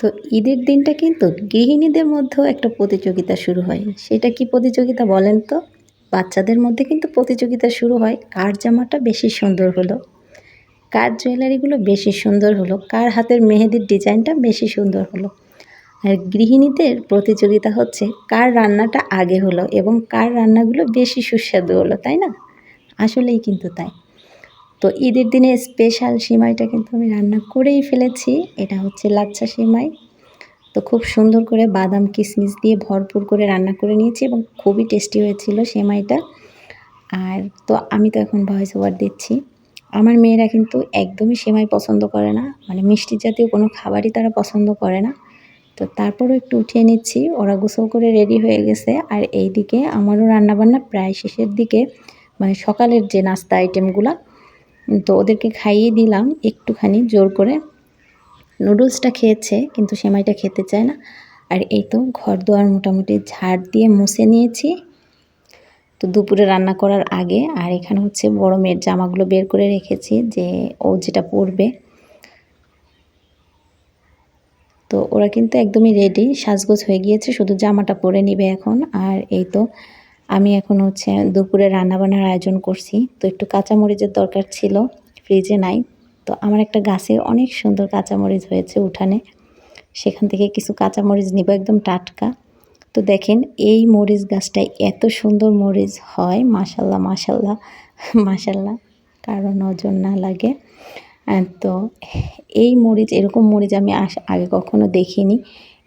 তো ঈদের দিনটা কিন্তু গৃহিণীদের মধ্যেও একটা প্রতিযোগিতা শুরু হয়। সেটা কি প্রতিযোগিতা বলেন তো? বাচ্চাদের মধ্যে কিন্তু প্রতিযোগিতা শুরু হয়, কার জামাটা বেশি সুন্দর হলো? কার জুয়েলারিগুলো বেশি সুন্দর হলো? কার হাতের মেহেদির ডিজাইনটা বেশি সুন্দর হলো? আর গৃহিণীদের প্রতিযোগিতা হচ্ছে, কার রান্নাটা আগে হলো এবং কার রান্নাগুলো বেশি সুস্বাদু হলো, তাই না? আসলেই কিন্তু তাই। তো ঈদের দিনে স্পেশাল সিমাইটা কিন্তু আমি রান্না করেই ফেলেছি। এটা হচ্ছে লাচ্ছা সিমাই। তো খুব সুন্দর করে বাদাম কিশমিশ দিয়ে ভরপুর করে রান্না করে নিয়েছি এবং খুবই টেস্টি হয়েছিল সেমাইটা। আর তো আমি তো এখন ভয়েস ওভার দিচ্ছি। আমার মেয়েরা কিন্তু একদমই সেমাই পছন্দ করে না। মানে মিষ্টি জাতীয় কোনো খাবারই তারা পছন্দ করে না। তো তারপরও একটু উঠিয়ে নিচ্ছি। ওরা গোসল করে রেডি হয়ে গেছে। আর এই দিকে আমারও রান্নাবান্না প্রায় শেষের দিকে। মানে সকালের যে নাস্তা আইটেমগুলো তো ওদেরকে খাইয়ে দিলাম একটুখানি, জোর করে। নুডলসটা খেয়েছে, কিন্তু সেমাইটা খেতে চায় না। আর এই তো ঘর দোয়ার মোটামুটি ঝাড় দিয়ে মুছে নিয়েছি। তো দুপুরে রান্না করার আগে, আর এখানে হচ্ছে বড় মেয়ের জামাগুলো বের করে রেখেছি, যে ও যেটা পরবে। তো ওরা কিন্তু একদমই রেডি সাজগোজ হয়ে গিয়েছে, শুধু জামাটা পরে নিবে এখন। আর এই তো আমি এখন হচ্ছে দুপুরে রান্নাবান্নার আয়োজন করছি। তো একটু কাঁচামরিচের দরকার ছিল, ফ্রিজে নাই। তো আমার একটা গাছে অনেক সুন্দর কাঁচামরিচ হয়েছে উঠানে। সেখান থেকে কিছু কাঁচামরিচ নিব, একদম টাটকা। তো দেখেন, এই মরিচ গাছটায় এত সুন্দর মরিচ হয় মাসাল্লাহ মাসাল্লাহ মাসাল্লাহ কারও নজর না লাগে। তো এই মরিচ, এরকম মরিচ আমি আগে কখনো দেখিনি।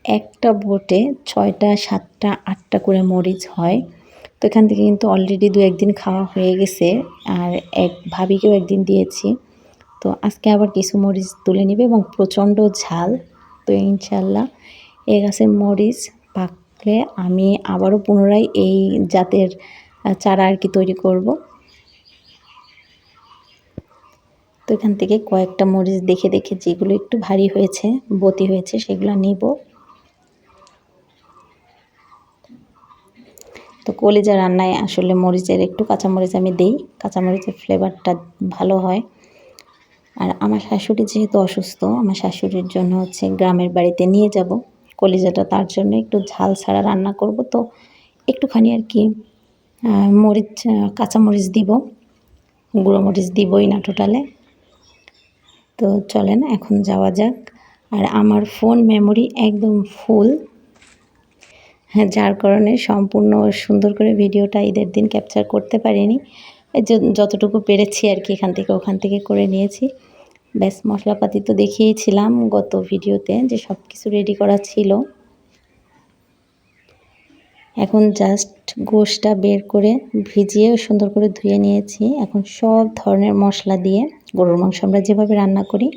একটা বোটে ছয়টা, সাতটা, আটটা করে মরিচ হয়। তো এখান থেকে কিন্তু অলরেডি দু একদিন খাওয়া হয়ে গেছে আর এক ভাবিকেও একদিন দিয়েছি। তো আজকে আবার কিছু মরিচ তুলে নিবে এবং প্রচণ্ড ঝাল। তো ইনশাল্লাহ এ গাছের মরিচ পাকলে আমি আবারও পুনরায় এই জাতের চারা আর কি তৈরি করব। তো এখান থেকে কয়েকটা মরিচ দেখে দেখে যেগুলো একটু ভারী হয়েছে, বতি হয়েছে, সেগুলো নিব। তো কলিজা রান্নায় আসলে মরিচের একটু কাঁচামরিচ আমি দিই। কাঁচামরিচের ফ্লেভারটা ভালো হয়। আর আমার শাশুড়ি যেহেতু অসুস্থ, আমার শাশুড়ির জন্য হচ্ছে গ্রামের বাড়িতে নিয়ে যাব। কলিজাটা তার জন্য একটু ঝাল ছাড়া রান্না করব। তো একটুখানি আর কি মরিচ কাঁচামরিচ দিব। গুঁড়ো মরিচ দিবই না টোটালে তো চলেন, এখন যাওয়া যাক। আর আমার ফোন মেমোরি একদম ফুল যার কারণে সম্পূর্ণ সুন্দর করে ভিডিওটা ঈদের দিন ক্যাপচার করতে পারিনি। যতটুকু পেরেছি আর কি এখান থেকে, ওখান থেকে করে নিয়েছি। ব্যাস, মশলাপাতি তো দেখিয়েছিলাম গত ভিডিওতে যে সব কিছু রেডি করা ছিল। এখন জাস্ট গোশটা বের করে ভিজিয়ে সুন্দর করে ধুয়ে নিয়েছি। এখন সব ধরনের মশলা দিয়ে গরুর মাংস আমরা যেভাবে রান্না করি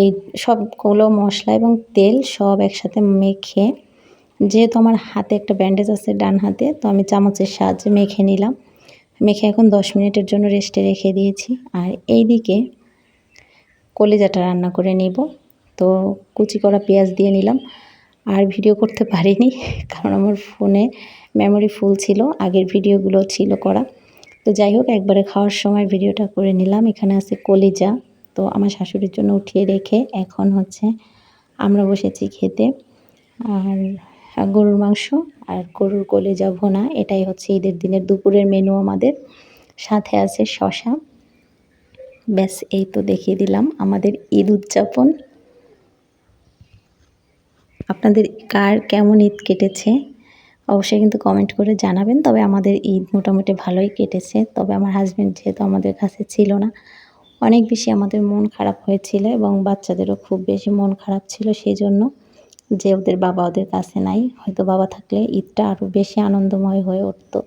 এই সবগুলো মশলা এবং তেল সব একসাথে মেখে যেহেতু আমার হাতে একটা ব্যান্ডেজ আছে ডান হাতে, তো আমি চামচের সাহায্যে মেখে নিলাম। মেখে এখন দশ মিনিটের জন্য রেস্টে রেখে দিয়েছি। আর এই দিকে কলেজাটা রান্না করে নিব। তো কুচি করা পেঁয়াজ দিয়ে নিলাম। আর ভিডিও করতে পারিনি, কারণ আমার ফোনে মেমোরি ফুল ছিল, আগের ভিডিওগুলো ছিল করা। তো যাই হোক, একবারে খাওয়ার সময় ভিডিওটা করে নিলাম। এখানে আছে কলিজা। তো আমার শাশুড়ির জন্য উঠিয়ে রেখে এখন হচ্ছে আমরা বসেছি খেতে। আর গরুর মাংস আর গরুর কলিজা ভোনা, এটাই হচ্ছে ঈদের দিনের দুপুরের মেনু আমাদের। সাথে আছে শশা। ব্যাস, এই তো দেখিয়ে দিলাম আমাদের ঈদ উদযাপন। আপনাদের কার কেমন ঈদ কেটেছে, অবশ্যই কিন্তু কমেন্ট করে জানাবেন। তবে আমাদের ঈদ মোটামুটি ভালোই কেটেছে। তবে আমার হাজব্যান্ড যেহেতু আমাদের কাছে ছিল না, অনেক বেশি আমাদের মন খারাপ হয়েছিল এবং বাচ্চাদেরও খুব বেশি মন খারাপ ছিল সেই জন্য যে ওদের বাবা ওদের কাছে নাই, হয়তো বাবা থাকলে ঈদটা আরও বেশি আনন্দময় হয়ে উঠতো।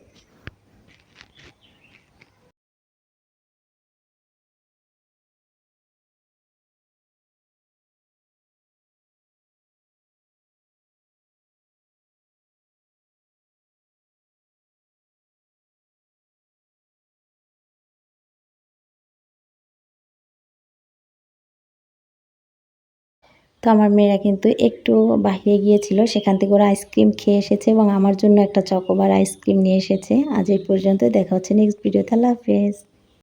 তো আমার মেয়েরা কিন্তু একটু বাহিরে গিয়েছিল, সেখান থেকে ওরা আইসক্রিম খেয়ে এসেছে এবং আমার জন্য একটা চকোবার আইসক্রিম নিয়ে এসেছে। আজ এই পর্যন্ত দেখা হচ্ছে নেক্সট ভিডিওতে আল্লাহ হাফেজ।